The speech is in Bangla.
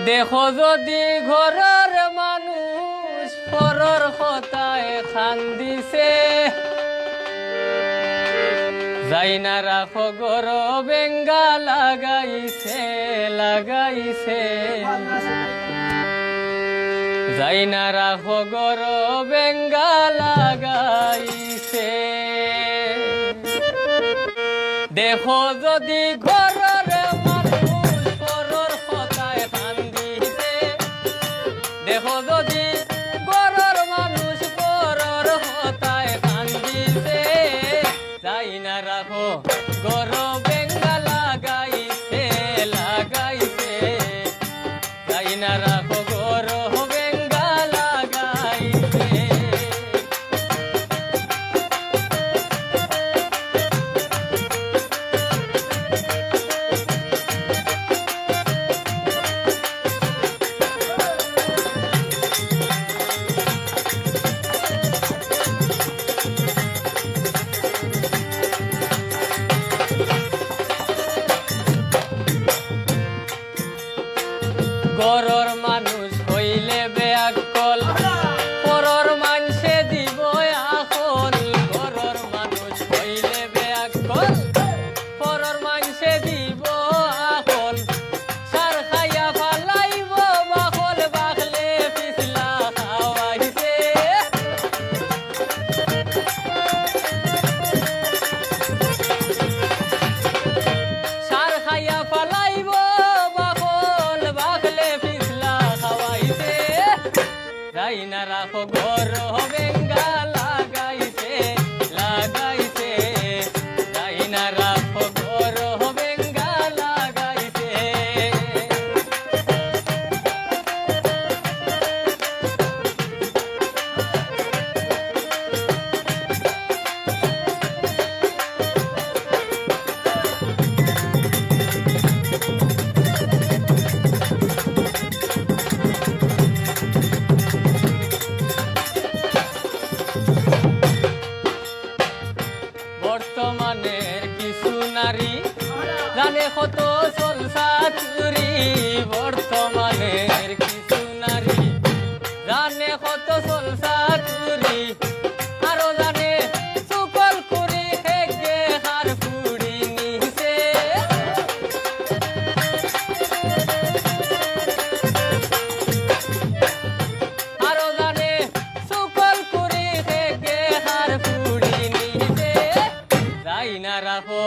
দেখো যদি ঘরের মানুষ পরর কথায় খান দিছে। যাই না রাখো গর বেঙ্গা লাগাইছে লাগাইছে। যাই না রাখো গর বেঙ্গা লাগাইছে। দেখো যদি ঘরের দেখো যদি গরর মানুষ গরর হতায় কান্দিছে দিছে যাই না রাখো, গর বেঙ্গা লাগাইছে লাগাইছে, যাই না গরর যাই না রাখো ঘর বেঙ্গা কত চলসা চুরি বর্তমানের কিছু নারী। জানে কত চলসা চুরি, আরও জানে সকল করি থেকে হার পুরি নিছে আরও জানে সকল করি থেকে হার পুরি নিছে যাই না রাখো